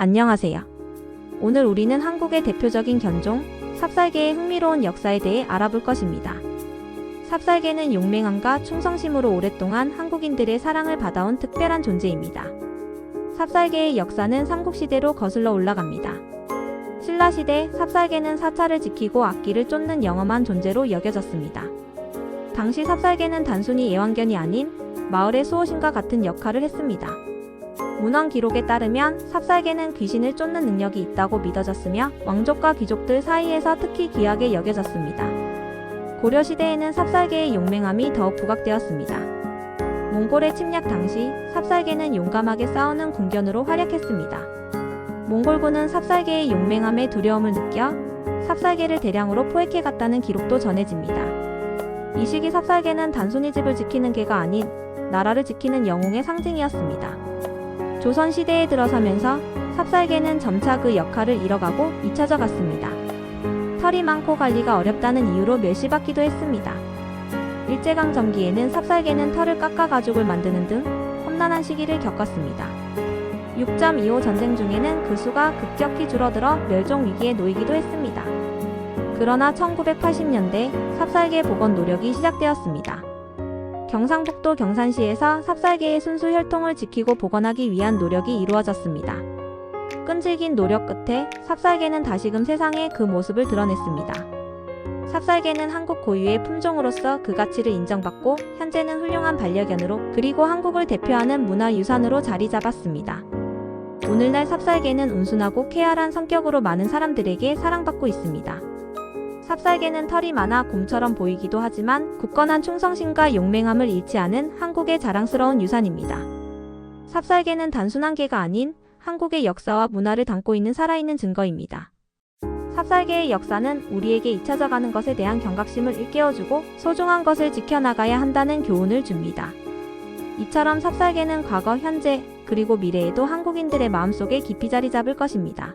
안녕하세요. 오늘 우리는 한국의 대표적인 견종, 삽살개의 흥미로운 역사에 대해 알아볼 것입니다. 삽살개는 용맹함과 충성심으로 오랫동안 한국인들의 사랑을 받아온 특별한 존재입니다. 삽살개의 역사는 삼국시대로 거슬러 올라갑니다. 신라시대 삽살개는 사찰을 지키고 악기를 쫓는 영험한 존재로 여겨졌습니다. 당시 삽살개는 단순히 애완견이 아닌 마을의 수호신과 같은 역할을 했습니다. 문헌 기록에 따르면 삽살개는 귀신을 쫓는 능력이 있다고 믿어졌으며 왕족과 귀족들 사이에서 특히 귀하게 여겨졌습니다. 고려 시대에는 삽살개의 용맹함이 더욱 부각되었습니다. 몽골의 침략 당시 삽살개는 용감하게 싸우는 군견으로 활약했습니다. 몽골군은 삽살개의 용맹함에 두려움을 느껴 삽살개를 대량으로 포획해 갔다는 기록도 전해집니다. 이 시기 삽살개는 단순히 집을 지키는 개가 아닌 나라를 지키는 영웅의 상징이었습니다. 조선 시대에 들어서면서 삽살개는 점차 그 역할을 잃어가고 잊혀져 갔습니다. 털이 많고 관리가 어렵다는 이유로 멸시받기도 했습니다. 일제강 점기에는 삽살개는 털을 깎아 가죽을 만드는 등 험난한 시기를 겪었습니다. 6.25 전쟁 중에는 그 수가 급격히 줄어들어 멸종 위기에 놓이기도 했습니다. 그러나 1980년대 삽살개 복원 노력이 시작되었습니다. 경상북도 경산시에서 삽살개의 순수 혈통을 지키고 복원하기 위한 노력이 이루어졌습니다. 끈질긴 노력 끝에 삽살개는 다시금 세상에 그 모습을 드러냈습니다. 삽살개는 한국 고유의 품종으로서 그 가치를 인정받고 현재는 훌륭한 반려견으로 그리고 한국을 대표하는 문화유산으로 자리 잡았습니다. 오늘날 삽살개는 온순하고 쾌활한 성격으로 많은 사람들에게 사랑받고 있습니다. 삽살개는 털이 많아 곰처럼 보이기도 하지만 굳건한 충성심과 용맹함을 잃지 않은 한국의 자랑스러운 유산입니다. 삽살개는 단순한 개가 아닌 한국의 역사와 문화를 담고 있는 살아있는 증거입니다. 삽살개의 역사는 우리에게 잊혀져 가는 것에 대한 경각심을 일깨워주고 소중한 것을 지켜나가야 한다는 교훈을 줍니다. 이처럼 삽살개는 과거, 현재, 그리고 미래에도 한국인들의 마음속에 깊이 자리 잡을 것입니다.